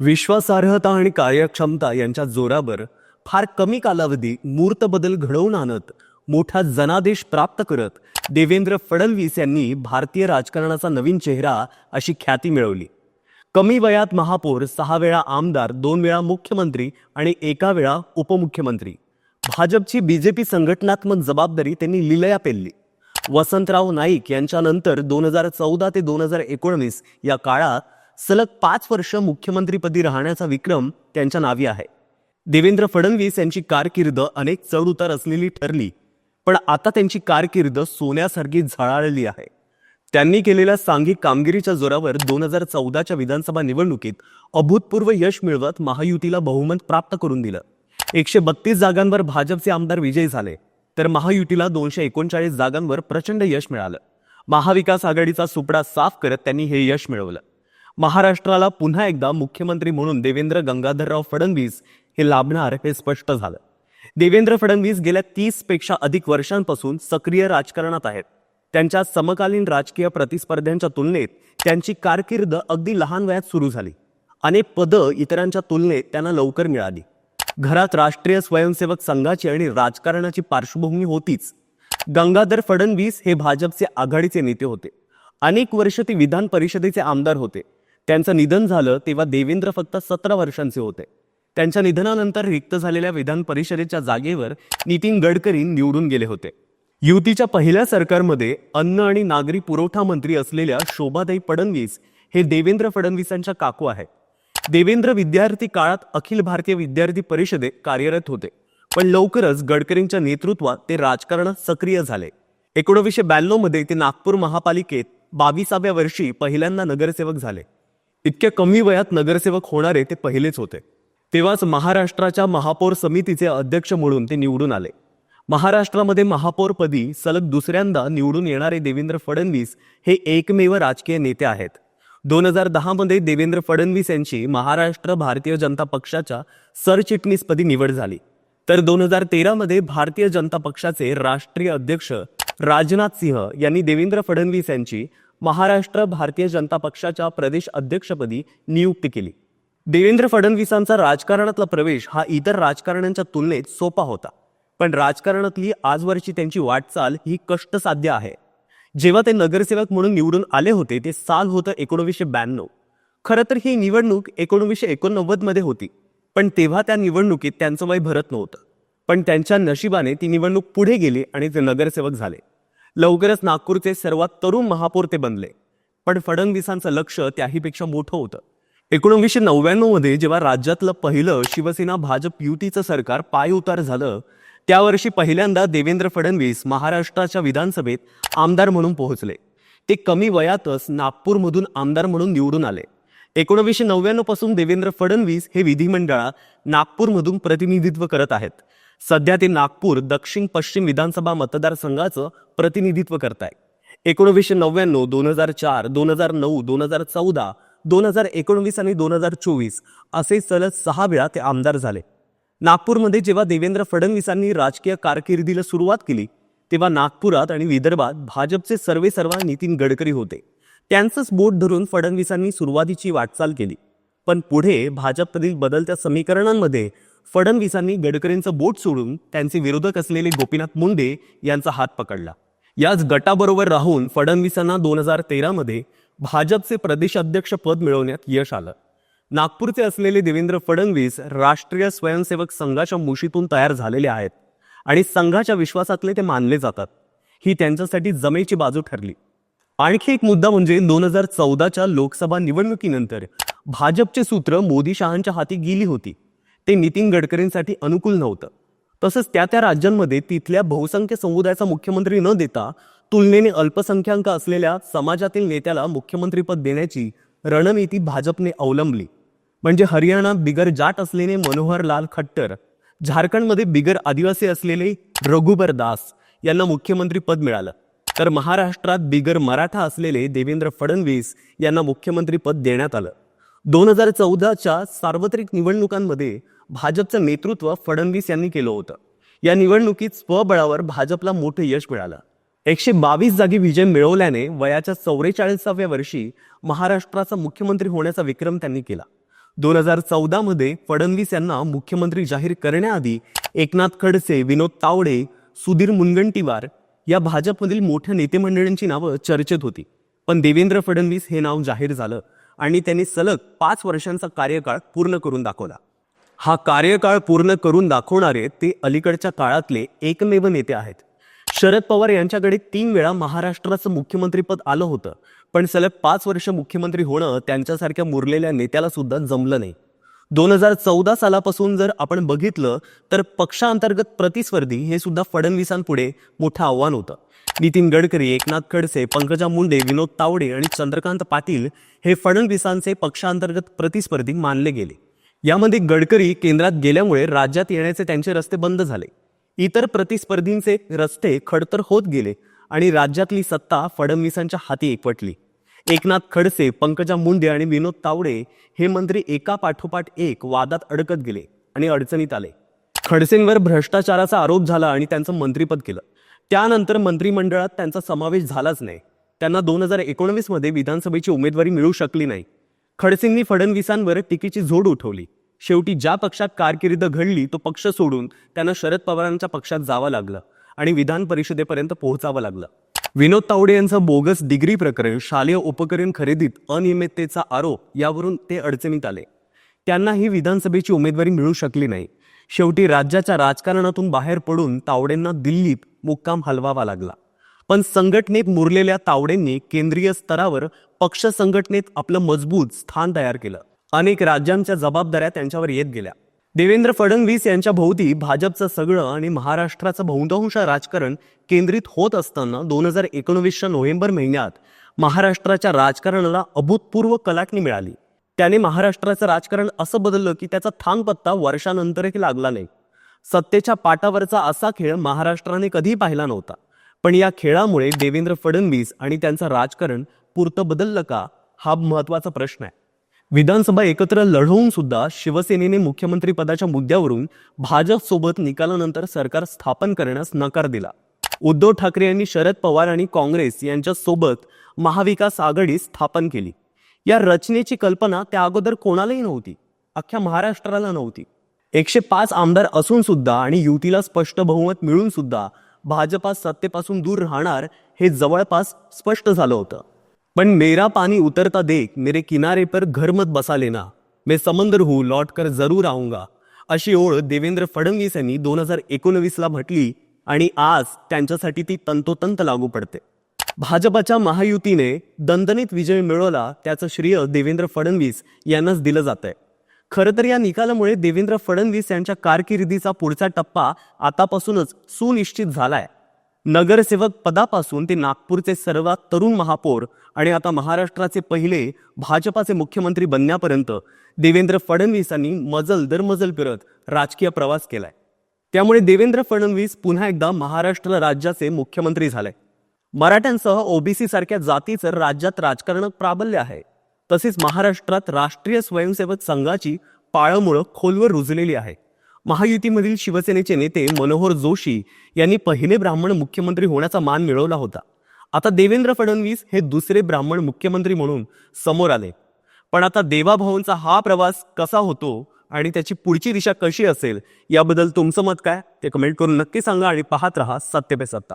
विश्वासार्हता आणि कार्यक्षमता यांच्या जोरावर फार कमी कालावधी मूर्त बदल घडवून आणत मोठा जनादेश प्राप्त करत देवेंद्र फडणवीस यांनी भारतीय राजकारणाचा नवीन चेहरा अशी ख्याती मिळवली. कमी वयात महापौर सहा वेळा आमदार दोन वेळा मुख्यमंत्री आणि एका वेळा उपमुख्यमंत्री. भाजपची बीजेपी संघटनात्मक जबाबदारी त्यांनी लिलया पेलली. वसंतराव नाईक यांच्यानंतर दोन हजार चौदा ते दोन हजार एकोणवीस या काळात सलग पाच वर्ष मुख्यमंत्रीपदी राहण्याचा विक्रम त्यांच्या नावी आहे. देवेंद्र फडणवीस यांची कारकीर्द अनेक चढउतार असलेली ठरली पण आता त्यांची कारकीर्द सोन्यासारखी झळाळली आहे. त्यांनी केलेल्या सांघिक कामगिरीच्या जोरावर दोन हजार चौदाच्या विधानसभा निवडणुकीत अभूतपूर्व यश मिळवत महायुतीला बहुमत प्राप्त करून दिलं. एकशे बत्तीस जागांवर भाजपचे आमदार विजयी झाले तर महायुतीला दोनशे एकोणचाळीस जागांवर प्रचंड यश मिळालं. महाविकास आघाडीचा सुपडा साफ करत त्यांनी हे यश मिळवलं. महाराष्ट्राला पुन्हा एकदा मुख्यमंत्री म्हणून देवेंद्र गंगाधरराव फडणवीस हे लाभणार हे स्पष्ट झालं. देवेंद्र फडणवीस गेल्या तीसपेक्षा अधिक वर्षांपासून सक्रिय राजकारणात आहेत. त्यांच्या समकालीन राजकीय प्रतिस्पर्ध्यांच्या तुलनेत त्यांची कारकीर्द अगदी लहान वयात सुरू झाली. अनेक पदं इतरांच्या तुलनेत त्यांना लवकर मिळाली. घरात राष्ट्रीय स्वयंसेवक संघाची आणि राजकारणाची पार्श्वभूमी होतीच. गंगाधर फडणवीस हे भाजपचे आघाडीचे नेते होते. अनेक वर्ष ते विधान परिषदेचे आमदार होते. त्यांचं निधन झालं तेव्हा देवेंद्र फक्त सतरा वर्षांचे होते. त्यांच्या निधनानंतर रिक्त झालेल्या विधान परिषदेच्या जागेवर नितीन गडकरी निवडून गेले होते. युतीच्या पहिल्या सरकारमध्ये अन्न आणि नागरी पुरवठा मंत्री असलेल्या शोभाताई फडणवीस हे देवेंद्र फडणवीसांच्या काकू आहेत. देवेंद्र विद्यार्थी काळात अखिल भारतीय विद्यार्थी परिषदेत कार्यरत होते. पण लवकरच गडकरींच्या नेतृत्वात ते राजकारणात सक्रिय झाले. एकोणीसशे ब्याण्णवमध्ये ते नागपूर महापालिकेत बावीसाव्या वर्षी पहिल्यांदा नगरसेवक झाले. इतक्या कमी वयात नगरसेवक होणारे ते पहिलेच होते. तेव्हाच महाराष्ट्राच्या महापौर समितीचे अध्यक्ष म्हणून ते निवडून आले. महाराष्ट्रामध्ये महापौरपदी सलग दुसऱ्यांदा निवडून येणारे देवेंद्र फडणवीस हे एकमेव राजकीय नेते आहेत. दोन हजार दहामध्ये देवेंद्र फडणवीस यांची महाराष्ट्र भारतीय जनता पक्षाच्या सरचिटणीसपदी निवड झाली. तर दोन हजार तेरामध्ये भारतीय जनता पक्षाचे राष्ट्रीय अध्यक्ष राजनाथ सिंह यांनी देवेंद्र फडणवीस यांची महाराष्ट्र भारतीय जनता पक्षाच्या प्रदेश अध्यक्षपदी नियुक्ती केली. देवेंद्र फडणवीसांचा राजकारणातला प्रवेश हा इतर राजकारण्यांच्या तुलनेत सोपा होता. पण राजकारणातली आजवरची त्यांची वाटचाल ही कष्टसाध्य आहे. जेव्हा ते नगरसेवक म्हणून निवडून आले होते ते साल होतं एकोणवीसशे ब्याण्णव. खरं तर ही निवडणूक एकोणवीसशे एकोणनव्वदमध्ये होती. पण तेव्हा त्या निवडणुकीत त्यांचं वय भरत नव्हतं. पण त्यांच्या नशिबाने ती निवडणूक पुढे गेली आणि ते नगरसेवक झाले. लवकरच नागपूरचे सर्वात तरुण महापौर ते बनले. पण फडणवीसांचं लक्ष त्याहीपेक्षा मोठं होतं. एकोणवीसशे नव्याण्णवमध्ये जेव्हा राज्यातलं पहिलं शिवसेना भाजप युतीचं सरकार पायउतार झालं त्या वर्षी पहिल्यांदा देवेंद्र फडणवीस महाराष्ट्राच्या विधानसभेत आमदार म्हणून पोहोचले. ते कमी वयातच नागपूरमधून आमदार म्हणून निवडून आले. एकोणवीसशे नव्याण्णवपासून देवेंद्र फडणवीस हे विधिमंडळात नागपूरमधून प्रतिनिधित्व करत आहेत. सध्या ते नागपूर दक्षिण पश्चिम विधानसभा मतदारसंघाचं प्रतिनिधित्व करत आहे एकोणवीसशे नव्याण्णव दोन हजार चार दोन हजार नऊ दोन हजार चौदा दोन हजार एकोणवीस आणि दोन हजार चोवीस असे सलग सहा वेळा ते आमदार झाले. नागपूरमध्ये जेव्हा देवेंद्र फडणवीसांनी राजकीय कारकिर्दीला सुरुवात केली तेव्हा नागपुरात आणि विदर्भात भाजपचे सर्वे सर्वा नितीन गडकरी होते. त्यांचंच बोट धरून फडणवीसांनी सुरुवातीची वाटचाल केली. पण पुढे भाजपमधील बदलत्या समीकरणांमध्ये फडणवीसांनी गडकरींचं बोट सोडून त्यांचे विरोधक असलेले गोपीनाथ मुंडे यांचा हात पकडला. याच गटाबरोबर राहून फडणवीसांना दोन हजार तेरामध्ये भाजपचे प्रदेशाध्यक्ष पद मिळवण्यात यश आलं. नागपूरचे असलेले देवेंद्र फडणवीस राष्ट्रीय स्वयंसेवक संघाच्या मुशीतून तयार झालेले आहेत आणि संघाच्या विश्वासातले ते मानले जातात. ही त्यांच्यासाठी जमेची बाजू ठरली. आणखी एक मुद्दा म्हणजे दोन हजार चौदाच्या लोकसभा निवडणुकीनंतर भाजपचे सूत्र मोदी शहांच्या हाती गेली होती. ते नितीन गडकरींसाठी अनुकूल नव्हतं. तसंच त्या त्या राज्यांमध्ये तिथल्या बहुसंख्य समुदायाचा मुख्यमंत्री न देता तुलनेने अल्पसंख्याक असलेल्या समाजातील नेत्याला मुख्यमंत्रीपद देण्याची रणनीती भाजपने अवलंबली. म्हणजे हरियाणा बिगर जाट असलेले मनोहर लाल खट्टर झारखंडमध्ये बिगर आदिवासी असलेले रघुबर दास यांना मुख्यमंत्री पद मिळालं. तर महाराष्ट्रात बिगर मराठा असलेले देवेंद्र फडणवीस यांना मुख्यमंत्री पद देण्यात आलं. दोन हजार चौदाच्या सार्वत्रिक निवडणुकांमध्ये भाजपचं नेतृत्व फडणवीस यांनी केलं होतं. या निवडणुकीत स्वबळावर भाजपला मोठं यश मिळालं. एकशे बावीस जागी विजय मिळवल्याने वयाच्या चौवेचाळीसाव्या वर्षी महाराष्ट्राचा मुख्यमंत्री होण्याचा विक्रम त्यांनी केला. दोन हजार चौदामध्ये फडणवीस यांना मुख्यमंत्री जाहीर करण्याआधी एकनाथ खडसे विनोद तावडे सुधीर मुनगंटीवार या भाजपमधील मोठ्या नेतेमंडळींची नावं चर्चेत होती. पण देवेंद्र फडणवीस हे नाव जाहीर झालं आणि त्यांनी सलग पाच वर्षांचा कार्यकाळ पूर्ण करून दाखवला. हा कार्यकाळ पूर्ण करून दाखवणारे ते अलीकडच्या काळातले एकमेव नेते आहेत. शरद पवार यांच्याकडे तीन वेळा महाराष्ट्राचं मुख्यमंत्रीपद आलं होतं पण सलग पाच वर्ष मुख्यमंत्री होणं त्यांच्यासारख्या मुरलेल्या नेत्याला सुद्धा जमलं नाही. दोन हजार चौदा सालापासून जर आपण बघितलं तर पक्षांतर्गत प्रतिस्पर्धी हे सुद्धा फडणवीसांपुढे मोठं आव्हान होतं. नितीन गडकरी एकनाथ खडसे पंकजा मुंडे विनोद तावडे आणि चंद्रकांत पाटील हे फडणवीसांचे पक्षांतर्गत प्रतिस्पर्धी मानले गेले. यामध्ये गडकरी केंद्रात गेल्यामुळे राज्यात येण्याचे त्यांचे रस्ते बंद झाले. इतर प्रतिस्पर्धींचे रस्ते खडतर होत गेले आणि राज्यातली सत्ता फडणवीसांच्या हाती एकवटली. एकनाथ खडसे पंकजा मुंडे आणि विनोद तावडे हे मंत्री एका पाठोपाठ एक वादात अडकत गेले आणि अडचणीत आले. खडसेंवर भ्रष्टाचाराचा आरोप झाला आणि त्यांचं मंत्रीपद केलं. त्यानंतर मंत्रिमंडळात त्यांचा समावेश झालाच नाही. त्यांना दोन हजार एकोणवीसमध्ये विधानसभेची उमेदवारी मिळू शकली नाही. खडसेंनी फडणवीसांवर टीकेची झोड उठवली. शेवटी ज्या पक्षात कारकीर्द घडली तो पक्ष सोडून त्यांना शरद पवारांच्या पक्षात जावं लागलं आणि विधान परिषदेपर्यंत पोहोचावं लागलं. विनोद तावडे यांचं बोगस डिग्री प्रकरण शालेय उपकरण खरेदीत अनियमिततेचा आरोप यावरून ते अडचणीत आले. त्यांना ही विधानसभेची उमेदवारी मिळू शकली नाही. शेवटी राज्याच्या राजकारणातून बाहेर पडून तावडेंना दिल्लीत मुक्काम हलवावा लागला. पण संघटनेत मुरलेल्या तावडेंनी केंद्रीय स्तरावर पक्ष संघटनेत आपलं मजबूत स्थान तयार केलं. अनेक राज्यांच्या जबाबदाऱ्या त्यांच्यावर येत गेल्या. देवेंद्र फडणवीस यांच्या भोवती भाजपचं सगळं आणि महाराष्ट्राचं बहुतांश राजकारण केंद्रित होत असताना दोन हजार एकोणवीसच्या नोव्हेंबर महिन्यात महाराष्ट्राच्या राजकारणाला अभूतपूर्व कलाटणी मिळाली. त्याने महाराष्ट्राचं राजकारण असं बदललं की त्याचा थांगपत्ता वर्षानंतरही लागला नाही. सत्तेच्या पाटावरचा असा खेळ महाराष्ट्राने कधी पाहिला नव्हता. पण या खेळामुळे देवेंद्र फडणवीस आणि त्यांचं राजकारण पुरतं बदललं का? हा महत्त्वाचा प्रश्न आहे. विधानसभा एकत्र लढवून सुद्धा शिवसेनेने मुख्यमंत्री पदाच्या मुद्द्यावरून भाजप सोबत निकालानंतर सरकार स्थापन करण्यास नकार दिला. उद्धव ठाकरे यांनी शरद पवार आणि काँग्रेस यांच्या सोबत महाविकास आघाडी स्थापन केली. या रचनेची कल्पना त्या अगोदर कोणालाही नव्हती. अख्ख्या महाराष्ट्राला नव्हती. एकशे पाच आमदार असून सुद्धा आणि युतीला स्पष्ट बहुमत मिळून सुद्धा भाजपा सत्तेपासून दूर राहणार हे जवळपास स्पष्ट झालं होतं. पण मेरा पाणी उतरता देख मेरे किनारे पर घर मत बसा लेना. मैं समंदर हू लौट कर जरूर आऊंगा. अशी ओळ देवेंद्र फडणवीस यांनी दोन हजार एकोणवीसला म्हटली आणि आज त्यांच्यासाठी ती तंतोतंत लागू पडते. भाजपाच्या महायुतीने दणदणीत विजय मिळवला त्याचं श्रेय देवेंद्र फडणवीस यांनाच दिलं जात आहे खरं तर या निकालामुळे देवेंद्र फडणवीस यांच्या कारकिर्दीचा पुढचा टप्पा आतापासूनच सुनिश्चित झालाय. नगरसेवक पदापासून ते नागपूरचे सर्वात तरुण महापौर आणि आता महाराष्ट्राचे पहिले भाजपाचे मुख्यमंत्री बनण्यापर्यंत देवेंद्र फडणवीसांनी मजल दर मजल फिरत राजकीय प्रवास केलाय. त्यामुळे देवेंद्र फडणवीस पुन्हा एकदा महाराष्ट्र राज्याचे मुख्यमंत्री झाले. मराठ्यांसह ओबीसी सारख्या जातीचं राज्यात राजकारणात प्राबल्य आहे. तसेच महाराष्ट्रात राष्ट्रीय स्वयंसेवक संघाची पाळंमुळं खोलवर रुजलेली आहे. महायुतीमधील शिवसेनेचे नेते मनोहर जोशी यांनी पहिले ब्राह्मण मुख्यमंत्री होण्याचा मान मिळवला होता. आता देवेंद्र फडणवीस हे दुसरे ब्राह्मण मुख्यमंत्री म्हणून समोर आले. पण आता देवाभाऊंचा हा प्रवास कसा होतो आणि त्याची पुढची दिशा कशी असेल याबद्दल तुमचं मत काय? ते कमेंट करून नक्की सांगा आणि पाहत राहा सत्य पे सत्ता.